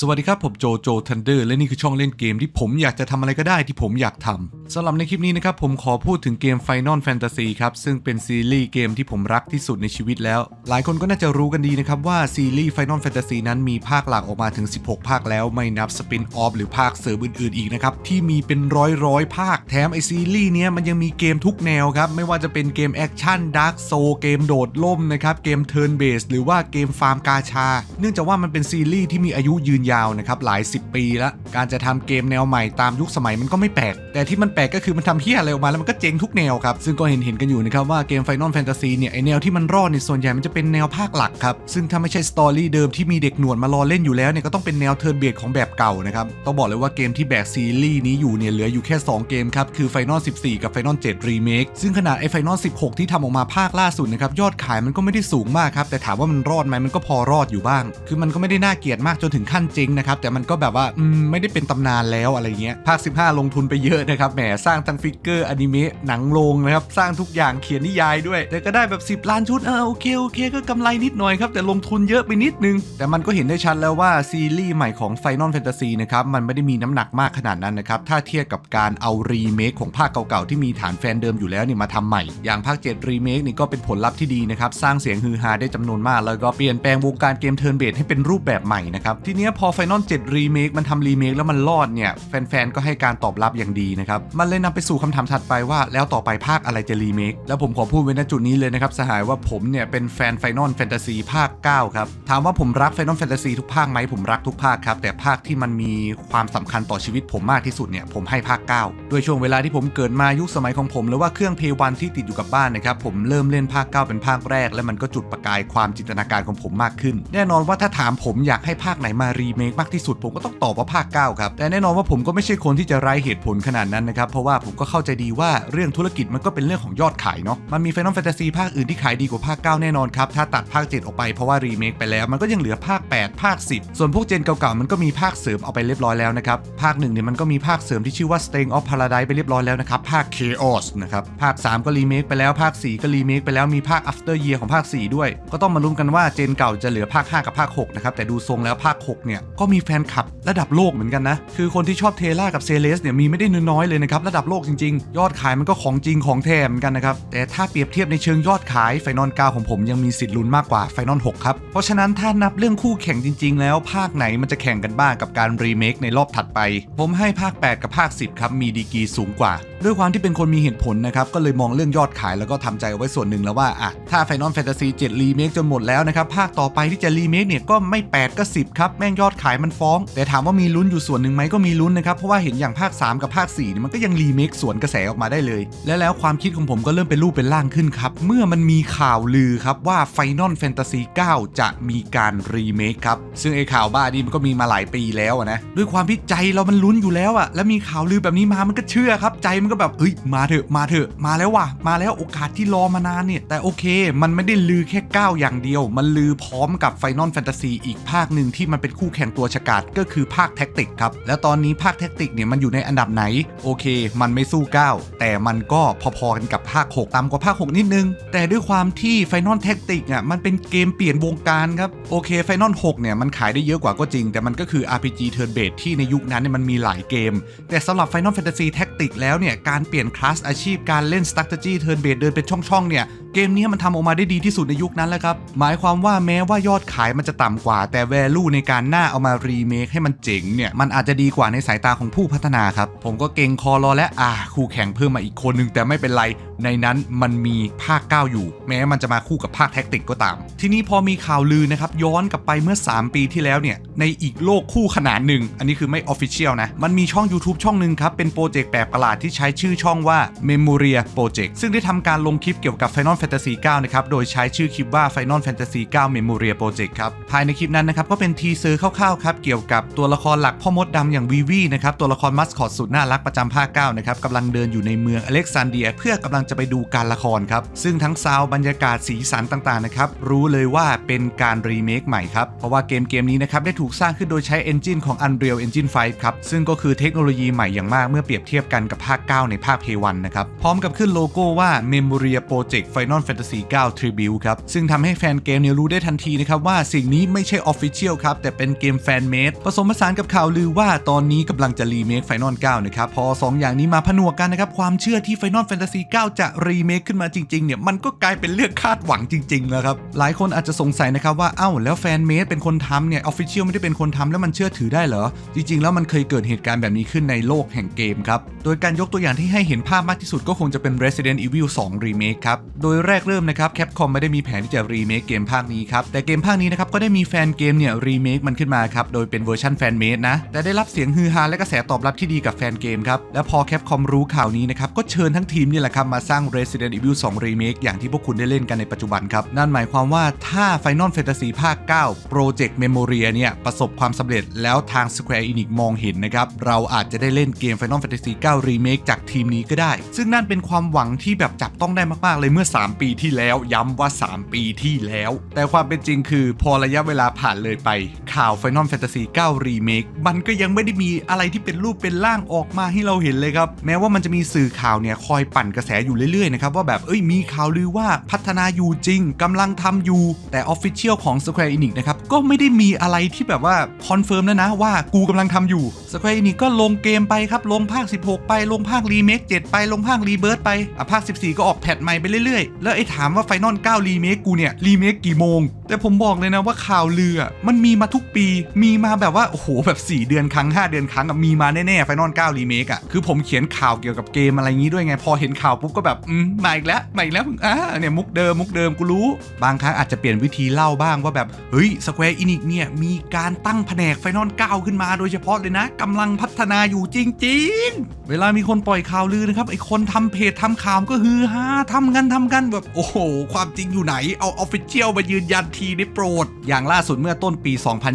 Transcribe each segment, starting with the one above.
สวัสดีครับ ผมโจโจทันเดอร์และนี่คือช่องเล่นเกมที่ผมอยากจะทำอะไรก็ได้ที่ผมอยากทำสำหรับในคลิปนี้นะครับผมขอพูดถึงเกม Final Fantasy ครับ ซึ่งเป็นซีรีส์เกมที่ผมรักที่สุดในชีวิตแล้ว หลายคนก็น่าจะรู้กันดีนะครับว่าซีรีส์ Final Fantasy นั้นมีภาคหลักออกมาถึง 16 ภาคแล้วไม่นับสปินออฟหรือภาคเสริมอื่นๆอีกนะครับ ที่มีเป็นร้อยร้อยๆภาคแถมไอซีรีส์เนี้ยมันยังมีเกมทุกแนวครับ ไม่ว่าจะเป็นเกมแอคชั่นดาร์กโซเกมโดดล่มนะครับเกมเทิร์นเบสหรือว่าเกมฟาร์มกาชา เนื่องจากว่ามันเป็นซีรีส์ที่มีอายุยืนยาวนะครับหลาย 10 ปีแล้วการจะทำเกมแนวใหม่ตามยุคสมัยมันก็ไม่แปลกแต่ที่มันปลกก็คือมันทำเฮี้ยอะไรออกมาแล้วมันก็เจ๊งทุกแนวครับ ซึ่งก็เห็นเห็นๆกันอยู่นะครับว่าเกม Final Fantasy เนี่ยไอแนวที่มันรอดในยส่วนใหญ่มันจะเป็นแนวภาคหลักครับซึ่งถ้าไม่ใช่สตอรี่เดิมที่มีเด็กหนวดมารอเล่นอยู่แล้วเนี่ยก็ต้องเป็นแนวเทิร์นเบสของแบบเก่านะครับต้องบอกเลยว่าเกมที่แบกซีรีส์นี้อยู่เนี่ยเหลืออยู่แค่ 2 เกมครับคือ Final 14 กับ Final 7 Remake ซึ่งขนาดไอ Final 16 ที่ทำออกมาภาคล่าสุดนะครับยอดขายมันก็ไม่ได้สูงมากครับแต่ถามว่ามันรอดไหมมันก็พอรอดอยู่บ้าง คือมันก็ไม่ได้น่าเกลียดมากจนถึงขั้นเจ๊งนะครับแต่มันก็แบบว่าอืมไม่ได้เป็นตำนานแล้วอะไรเงี้ยภาค 15 ลงทุนไปเยอะนะครับแหมสร้างทั้งฟิกเกอร์อนิเมะหนังโรงนะครับ สร้างทุกอย่างเขียนนิยายด้วย แต่ก็ได้แบบ 10 ล้านชุดเออโอเคโอเค ก็กำไรนิดหน่อยครับ แต่ลงทุนเยอะไปนิดนึง แต่มันก็เห็นได้ชัดแล้วว่าซีรีส์ใหม่ของ Final Fantasy นะครับ มันไม่ได้มีน้ำหนักมากขนาดนั้นนะครับ ถ้าเทียบกับการเอารีเมคของภาคเก่าๆที่มีฐานแฟนเดิมอยู่แล้วเนี่ยมาทำใหม่ อย่างภาค7รีเมคนี่ก็เป็นผลลัพธ์ที่ดีนะครับสร้างเสียงฮือฮาได้จำนวนมาก แล้วก็เปลี่ยนแปลงวงการเกมเทิร์นเบสให้เป็นรูปแบบใหม่นะครับทีนี้พอ Final 7รีเมคมันทำรีเมคแล้วมันรอดเนี่ยแฟนๆก็ให้การตอบรับอย่างดีนะครับมันเลยนำไปสู่คำถามถัดไปว่า แล้วต่อไปภาคอะไรจะรีเมคแล้วผมขอพูดไว้ณจุดนี้เลยนะครับสหายว่าผมเนี่ยเป็นแฟน Final Fantasy ภาค 9 ครับ ถามว่าผมรัก Final Fantasy ทุกภาคไหมผมรักทุกภาคครับ แต่ภาคที่มันมีความสำคัญต่อชีวิตผมมากที่สุดเนี่ยผมให้ภาค 9 ด้วยช่วงเวลาที่ผมเกิดมายุคสมัยของผม หรือว่าเครื่องเพย์วันที่ติดอยู่กับบ้านนะครับผมเริ่มเล่นภาค 9 เป็นภาคแรก และมันก็จุดประกายความจินตนาการของผมมากขึ้น แน่นอนว่าถ้าถามผมอยากให้ภาคไหนมารีเมคมากที่สุด ผมก็ต้องตอบว่าภาค 9 ครับแต่แน่นอนว่าผมก็ไม่ใช่คนที่จะไร้เหตุผลขนาดนั้นนะครับเพราะว่าผมก็เข้าใจดีว่าเรื่องธุรกิจมันก็เป็นเรื่องของยอดขายเนาะ มันมี Final Fantasy ภาคอื่นที่ขายดีกว่าภาค 9 แน่นอนครับ ถ้าตัดภาค 7 ออกไปเพราะว่ารีเมคไปแล้ว มันก็ยังเหลือภาค 8 ภาค 10 ส่วนพวกเจนเก่าๆ มันก็มีภาคเสริมเอาไปเรียบร้อยแล้วนะครับ ภาคหนึ่งเนี่ยมันก็มีภาคเสริมที่ชื่อว่า Sting of Paradise ไปเรียบร้อยแล้วนะครับ ภาค Chaos นะครับ ภาค 3 ก็รีเมคไปแล้ว ภาค 4 ก็รีเมคไปแล้ว มีภาค After Year ของภาค 4 ด้วย ก็ต้องมาลุ้นกันว่าเจนเก่าจะเหลือภาค 5 กับภาค 6 นะครับ แต่ดูทรงแล้วภาค 6 เนี่ย ก็มีแฟนคลับระดับโลกเหมือนกันนะ คือคนที่ชอบเทล่ากับเซเลสเนี่ยมีไม่ได้น้อยเลยนะครับระดับโลกจริง ๆ ยอดขายมันก็ของจริงของแท้เหมือนกันนะครับ แต่ถ้าเปรียบเทียบในเชิงยอดขายไฟนอล9ของผมยังมีสิทธิ์ลุ้นมากกว่าไฟนอล6ครับเพราะฉะนั้นถ้านับเรื่องคู่แข่งจริง ๆ แล้วภาคไหนมันจะแข่งกันบ้างกับการรีเมคในรอบถัดไป ผมให้ภาค 8 กับภาค 10 ครับมีดีกีสูงกว่า ด้วยความที่เป็นคนมีเหตุผลนะครับก็เลยมองเรื่องยอดขายแล้วก็ทำใจไว้ส่วนหนึ่งแล้วว่าอะถ้า Final Fantasy 7รีเมคจนหมดแล้วนะครับภาคต่อไปที่จะรีเมคเนี่ยก็ไม่ 8 ก็ 10 ครับ แม่งยอดขายมันฟ้อง แต่ถามว่ามีลุ้นอยู่ส่วนหนึ่งไหมก็มีลุ้นนะครับ เพราะว่าเห็นอย่างภาค 3 กับภาค4เนี่ยมันก็ยังรีเมคสวนกระแสออกมาได้เลย และแล้วความคิดของผมก็เริ่มเป็นรูปเป็นร่างขึ้นครับ เมื่อมันมีข่าวลือครับว่า Final Fantasy 9 จะมีการรีเมคครับ ซึ่งไอ้ข่าวบ้านี่มันก็มีมาหลายปีแล้วนะด้วยความที่ใจเรามันลุ้นอยู่แล้วอะแล้วมีข่าวลือแบบนี้มามันก็เชื่อครับใจมันก็แบบเฮ้ยมาเถอะมาเถอะมาแล้วว่ะมาแล้วโอกาสที่รอมานานเนี่ย แต่โอเค มันไม่ได้ลือแค่ 9 อย่างเดียว มันลือพร้อมกับ Final Fantasy อีกภาคหนึ่งที่มันเป็นคู่แข่งตัวฉกาจก็คือภาคแท็กติกครับ แล้วตอนนี้ภาคแท็กติกเนี่ยมันอยู่ในอันดับไหน โอเค มันไม่สู้ 9 แต่มันก็พอๆกันกับภาค 6ต่ำกว่าภาค 6 นิดนึง แต่ด้วยความที่ Final Tactic อะมันเป็นเกมเปลี่ยนวงการครับโอเค Final 6เนี่ยมันขายได้เยอะกว่าก็จริง แต่มันก็คือ RPG Turn Based ที่ในยุคนั้นเนี่ยมันมีหลายเกม แต่สำหรับ Final Fantasy Tactic แล้วเนี่ยการเปลี่ยนคลาสอาชีพการเล่น Strategy Turn Based เดินเป็นช่องๆเนี่ย เกมนี้มันทำออกมาได้ดีที่สุดในยุคนั้นแล้วครับ หมายความว่าแม้ว่ายอดขายมันจะต่ำกว่า แต่ value ในการหน้าเอามารีเมคให้มันเจ๋งเนี่ย มันอาจจะดีกว่าในสายตาของผู้พัฒนาครับ ผมก็เก่งคอรอและอ่าคู่แข่งเพิ่มมาอีกคนนึงแต่ไม่เป็นไร ในนั้นมันมีภาค 9 อยู่ แม้มันจะมาคู่กับภาคแท็กติกก็ตาม ทีนี้พอมีข่าวลือนะครับย้อนกลับไปเมื่อ 3 ปีที่แล้วเนี่ยในอีกโลกคู่ขนานหนึ่ง อันนี้คือไม่ Official นะมันมีช่อง YouTube ช่องหนึ่งครับเป็นโปรเจกต์แปลกประหลาดที่ใช้ช้ชื่อช่องว่า Memoria Project ซึ่งได้ทำการลงคลิปเกี่ยวกับ Final Fantasy 9 นะครับ โดยใช้ชื่อคลิปว่า Final Fantasy 9 Memoria Project ครับ ภายในคลิปนั้นนะครับ ก็เป็นทีเซอร์คร่าวๆครับ เกี่ยวกับตัวละครหลักพ่อมดดำอย่างวีวีนะครับ ตัวละครมัสคอตสุดน่ารักประจำภาค 9 นะครับกำลังเดินอยู่ในเมืองอเล็กซานเดีย เพื่อกำลังจะไปดูการละครครับ ซึ่งทั้งซาว์บรรยากาศสีสันต่างๆนะครับรู้เลยว่าเป็นการรีเมคใหม่ครับเพราะว่าเกมเกมนี้นะครับได้ถูกสร้างขึ้นโดยใช้เอนจินของ Unreal Engine 5ครับซึ่งก็คือเทคโนโลยีใหม่อย่างมากเมื่อเปรียบเทียบกันกับภาค 9 ในภาค P1 นะครับพร้อมกับขึ้นโลโก้ว่า Memoria Project Final Fantasy 9 Tribute ครับ ซึ่งทำให้แฟนเกมเนี่ยรู้ได้ทันทีนะครับว่าสิ่งนี้ไม่ใช่ Official ครับ แต่เป็นเกมแฟนเมดผสมผสานกับข่าวลือว่าตอนนี้กำลังจะรีเมค Final 9 นะครับ พอ 2 อย่างนี้มาผนวกกันนะครับ ความเชื่อที่ Final Fantasy 9 จะรีเมคขึ้นมาจริงๆเนี่ยมันก็กลายเป็นเรื่องคาดหวังจริงๆแล้วครับหลายคนอาจจะสงสัยนะครับว่าเอ้าแล้วแฟนเมดเป็นคนทำเนี่ย Official ไม่ได้เป็นคนทำแล้วมันเชื่อถือได้เหรอ จริง ๆ แล้วมันเคยเกิดเหตุการณ์แบบนี้ขึ้นในโลกแห่งเกมครับ โดยการยกตัวอย่างที่ให้เห็นภาพมากที่สุดก็คงจะเป็น Resident Evil 2 Remake ครับ โดยแรกเริ่มนะครับ Capcom ไม่ได้มีแผนที่จะรีเมคเกมภาคนี้ครับ แต่เกมภาคนี้นะครับก็ได้มีแฟนเกมเนี่ยรีเมคมันขึ้นมาครับ โดยเป็นเวอร์ชันแฟนเมดนะ แต่ได้รับเสียงฮือฮาและกระแสตอบรับที่ดีกับแฟนเกมครับ และพอ Capcom รู้ข่าวนี้นะครับ ก็เชิญทั้งทีมนี่แหละครับ มาสร้าง Resident Evil 2 Remake อย่างที่พวกคุณได้เล่นกันในปัจจุบันครับ นั่นหมายความว่าถ้า Final Fantasy ภาค 9 Project Memoria เนี่ยประสบความสำเร็จแล้วทาง Square Enix มองเห็นนะครับเราอาจจะได้เล่นเกม Final Fantasy 9 Remake จากทีมนี้ก็ได้ ซึ่งนั่นเป็นความหวังที่แบบจับต้องได้มากๆเลยเมื่อ3ปีที่แล้วย้ำว่า 3 ปีที่แล้ว แต่ความเป็นจริงคือพอระยะเวลาผ่านเลยไป ข่าว Final Fantasy 9 Remake มันก็ยังไม่ได้มีอะไรที่เป็นรูปเป็นร่างออกมาให้เราเห็นเลยครับ แม้ว่ามันจะมีสื่อข่าวเนี่ยคอยปั่นกระแสอยู่เรื่อยๆนะครับว่าแบบเอ้ยมีข่าวลือว่าพัฒนาอยู่จริงกำลังทำอยู่ แต่ Official ของ Square Enix นะครับก็ไม่ได้มีอะไรที่แบบว่าคอนเฟิร์มแล้วนะว่ากูกำลังทำอยู่ Square Enix ก็ลงเกมไปครับลงภาค 16 ไปลงภาครีเมค7ไปลงภาครีเบิร์ตไปอะภาค 14 ก็ออกแพทใหม่ไปเรื่อยแล้วไอ้ถามว่า Final 9รีเมคกูเนี่ยรีเมคกี่โมง แต่ผมบอกเลยนะว่าข่าวลือมันมีมาทุกปี มีมาแบบว่า โอ้โห แบบ 4 เดือนครั้ง 5 เดือนครั้งมีมาแน่ๆ Final 9รีเมคอะคือผมเขียนข่าวเกี่ยวกับเกมอะไรงี้ด้วยไง พอเห็นข่าวปุ๊บก็แบบ อืมมาอีกแล้วมาอีกแล้วอ่าเนี่ยมุกเดิมมุกเดิมกูรู้ บางครั้งอาจจะเปลี่ยนวิธีเล่าบ้างว่าแบบ เฮ้ย Square Enix เนี่ยมีการตั้งแผนก Final 9ขึ้นมาโดยเฉพาะเลยนะกำลังพัฒนาอยู่จริง ๆ เวลามีคนปล่อยข่าวลือนะครับไอคนทำเพจทำข่าวก็ฮือฮาทำกันทำกันแบบโอ้โห ความจริงอยู่ไหน เอาออฟฟิเชียลมายืนยันทีได้โปรด อย่างล่าสุดเมื่อต้นปี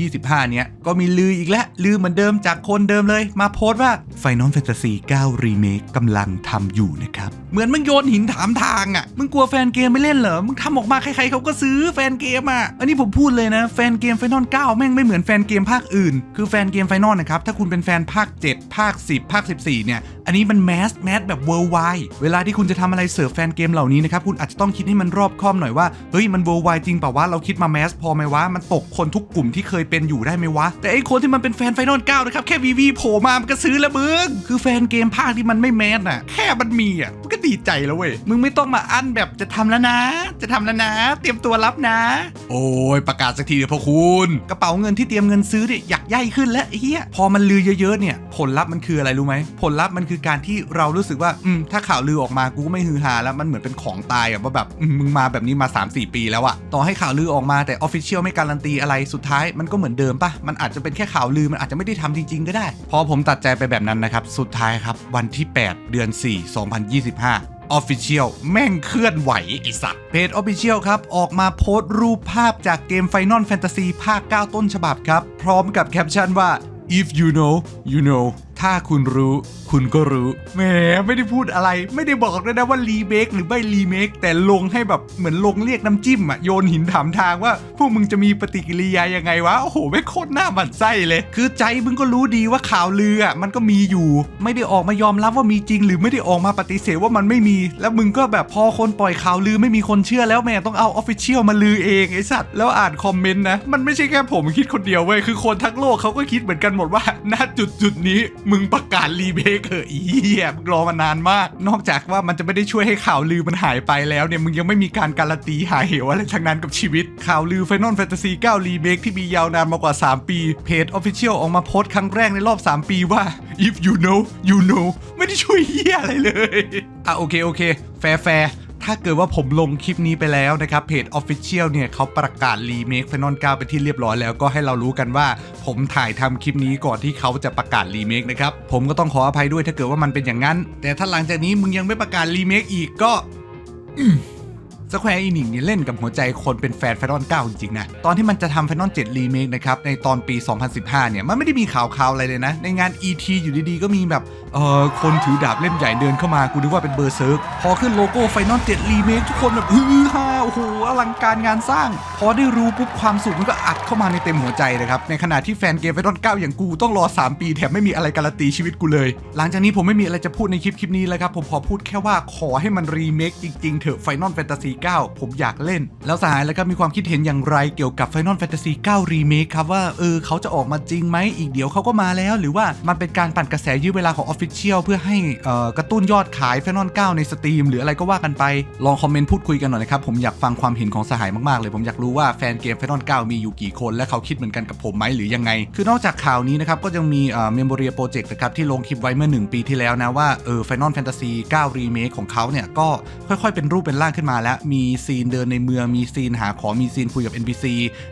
2025 เนี้ย ก็มีลืออีกแล้ว ลือเหมือนเดิมจากคนเดิมเลย มาโพสต์ว่า Final Fantasy 9 Remake กำลังทำอยู่นะครับ เหมือนมึงโยนหินถามทางอะ มึงกลัวแฟนเกมไม่เล่นเหรอ มึงทำออกมาใครๆเขาก็ซื้อแฟนเกมอะ อันนี้ผมพูดเลยนะ แฟนเกม Final 9 แม่งไม่เหมือนแฟนเกมภาคอื่น คือแฟนเกม Final นะครับ ถ้าคุณเป็นแฟนภาค 7 ภาค 10 ภาค 14 เนี่ย อันนี้มันแมสแมสแบบ worldwide เวลาที่คุณจะทำอะไรเสิร์ฟแฟนเกมเหล่านี้นะครับคุณอาจจะต้องคิดให้มันรอบคอบหน่อยว่า เฮ้ย มัน worldwide จริงเปล่าวะ เราคิดมาแมสพอไหมวะ มันตกคนทุกกลุ่มที่เคยเป็นอยู่ได้ไหมวะ แต่ไอ้คนที่มันเป็นแฟนไฟนอล9นะครับ แค่วีวีโผล่มา มันก็ซื้อแล้วมึง คือแฟนเกมภาคที่มันไม่แมสน่ะ แค่มันมีอะมันก็ดีใจแล้วเว้ย มึงไม่ต้องมาอั้นแบบจะทำแล้วนะ จะทำแล้วนะ เตรียมตัวรับนะ โอ้ยประกาศสักทีเถอะพ่อคุณกระเป๋าเงินที่เตรียมเงินซื้อเนี่ยอยากใหญ่ขึ้นแล้วไอ้เฮียพอมันลือเยอะๆเนี่ย ผลลัพธ์มันคืออะไรรู้ไหมผลลัพธ์มันคือการที่เรารู้สึกว่าอืมถ้าข่าวลือออกมากูก็ไม่ฮือฮาแล้วมันเหมือนเป็นของตายอะว่าแบบมึงมาแบบนี้มา 3-4 ปีแล้วอะต่อให้ข่าวลือออกมาแต่ออฟฟิเชียลไม่การันตีอะไรสุดท้ายมันก็เหมือนเดิมปะมันอาจจะเป็นแค่ข่าวลือมันอาจจะไม่ได้ทำจริง ๆ ก็ได้ พอผมตัดใจไปแบบนั้นนะครับ สุดท้ายครับ วันที่ 8 เดือน 4 2025 Official แม่งเคลื่อนไหวไอสัตว์เพจ Official ครับ ออกมาโพสต์รูปภาพจากเกม Final Fantasy ภาค 9 ต้นฉบับครับ พร้อมกับแคปชั่นว่า if you know you know ถ้าคุณรู้ คุณก็รู้แหมไม่ได้พูดอะไร ไม่ได้บอกเลยนะว่ารีเมคหรือไม่รีเมคแต่ลงให้แบบเหมือนลงเรียกน้ำจิ้มอะโยนหินถามทางว่า พวกมึงจะมีปฏิกิริยายังไงวะ โอ้โหแม่โคตรหน้าหมันไส้เลย คือใจมึงก็รู้ดีว่าข่าวลืออะมันก็มีอยู่ ไม่ได้ออกมายอมรับว่ามีจริง หรือไม่ได้ออกมาปฏิเสธว่ามันไม่มี แล้วมึงก็แบบพอคนปล่อยข่าวลือไม่มีคนเชื่อแล้วแม่ต้องเอาออฟฟิเชียลมาลือเองไอ้สัตว์แล้วอ่านคอมเมนต์นะมันไม่ใช่แค่ผมคิดคนเดียวเว้ยคือคนทั้งโลกเขาก็คิดเหมือนกันหมดว่าณจุดจุดนี้มึงประกาศรีเมคเหอะอีเหี้ยมึงรอมานานมาก นอกจากว่ามันจะไม่ได้ช่วยให้ข่าวลือมันหายไปแล้วเนี่ยมึงยังไม่มีการการันตีหายเหวอะไรทั้งนั้นกับชีวิต ข่าวลือ Final Fantasy 9 Remake ที่มียาวนานมากว่า 3 ปี เพจ Official ออกมาโพสต์ครั้งแรกในรอบ 3 ปีว่า if you know you know ไม่ได้ช่วยเหี้ยอะไรเลย อะโอเคโอเค แฟร์แฟร์ ถ้าเกิดว่าผมลงคลิปนี้ไปแล้วนะครับเพจ Official เนี่ยเขาประกาศรีเมค Final 9 ไปที่เรียบร้อยแล้วก็ให้เรารู้กันว่า ผมถ่ายทำคลิปนี้ก่อนที่เขาจะประกาศรีเมคนะครับผมก็ต้องขออภัยด้วยถ้าเกิดว่ามันเป็นอย่างนั้น แต่ถ้าหลังจากนี้มึงยังไม่ประกาศรีเมคอีกก็ สแควร์อินิกเนี่ยเล่นกับหัวใจคนเป็นแฟนไฟนอล9จริงๆนะ ตอนที่มันจะทำไฟนอล7รีเมคนะครับ ในตอนปี 2015 เนี่ย มันไม่ได้มีข่าวๆอะไรเลยนะ ในงาน ET อยู่ดีๆ ก็มีแบบ เอ่อ คนถือดาบเล่มใหญ่เดินเข้ามากูนึกว่าเป็นเบอร์เซิร์กพอขึ้นโลโก้ไฟนอล7รีเมคทุกคนแบบฮือฮาโอ้โหอลังการงานสร้าง พอได้รู้ปุ๊บความสุขมันก็อัดเข้ามาในเต็มหัวใจเลยครับ ในขณะที่แฟนเกมไฟนอล9อย่างกูต้องรอ 3 ปีแถมไม่มีอะไรการันตีชีวิตกูเลย หลังจากนี้ผมไม่มีอะไรจะพูดในคลิปคลิปนี้แล้วครับผมขอพูดแค่ว่าขอให้มันรีเมคจริงๆเถอะ Final Fantasy 9 ผมอยากเล่น แล้วสหายแล้วก็มีความคิดเห็นอย่างไรเกี่ยวกับ Final Fantasy 9 Remake ครับว่าเออเขาจะออกมาจริงไหมอีกเดี๋ยวเขาก็มาแล้ว หรือว่ามันเป็นการปั่นกระแสยื้อเวลาของ Official เพื่อให้เอ่อกระตุ้นยอดขาย Final 9 ในสตรีมหรืออะไรก็ว่ากันไปลองคอมเมนต์พูดคุยกันหน่อยนะครับผมอยากฟังความเห็นของสหายมากๆเลยผมอยากรู้ว่าแฟนเกม Final 9 มีอยู่กี่คน และเขาคิดเหมือนกันกับผมไหมหรือยังไง คือนอกจากข่าวนี้นะครับก็ยังมีเอ่อ Memoria Project นะครับที่ลงคลิปไว้เมื่อ 1 ปีที่แล้วนะว่าเออ Final Fantasy 9 Remake ของเขาเนี่ยก็ค่อยๆเป็นรูปเป็นร่างขึ้นมาแล้วมีซีนเดินในเมือง มีซีนหาของ มีซีนคุยกับ NPC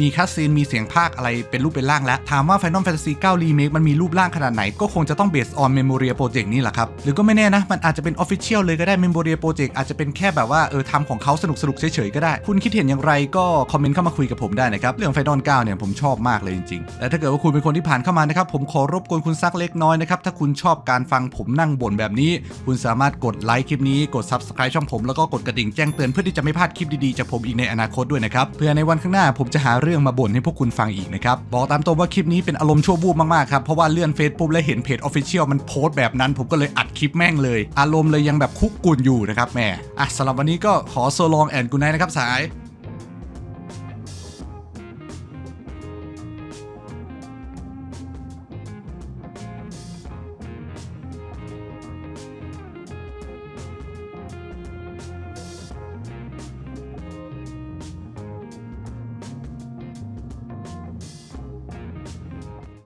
มีคัสซีน มีเสียงภาคอะไรเป็นรูปเป็นร่างแล้ว ถามว่า Final Fantasy 9 Remake มันมีรูปร่างขนาดไหน ก็คงจะต้อง based on Memoria Project นี่แหละครับ หรือก็ไม่แน่นะ มันอาจจะเป็น Official เลยก็ได้ Memoria Project อาจจะเป็นแค่แบบว่าเออทำของเขาสนุกสนุกเฉยๆก็ได้ คุณคิดเห็นอย่างไรก็คอมเมนต์เข้ามาคุยกับผมได้นะครับ เรื่อง Final 9เนี่ยผมชอบมากเลยจริงๆ และถ้าเกิดว่าคุณเป็นคนที่ผ่านเข้ามานะครับผมขอรบกวนคุณสักเล็กน้อยนะครับถ้าคุณชอบการฟังผมนั่งบ่นแบบนี้ คุณสามารถกดไลค์คลิปนี้กด Subscribe ช่องผมแล้วก็กดกระดิ่งแจ้งเตือนเพื่อที่จะะไม่พลาดคลิปดีๆจากผมอีกในอนาคตด้วยนะครับเพื่อในวันข้างหน้าผมจะหาเรื่องมาบ่นให้พวกคุณฟังอีกนะครับบอกตามตรงว่าคลิปนี้เป็นอารมณ์ชั่ววูบมากๆครับเพราะว่าเลื่อนเฟซปุ๊บแล้วเห็นเพจออฟฟิเชียลมันโพสต์แบบนั้นผมก็เลยอัดคลิปแม่งเลย อารมณ์เลยยังแบบคุกกุ่นอยู่นะครับแหม่อะสำหรับวันนี้ก็ขอโซลองแอนกูไนนะครับสาย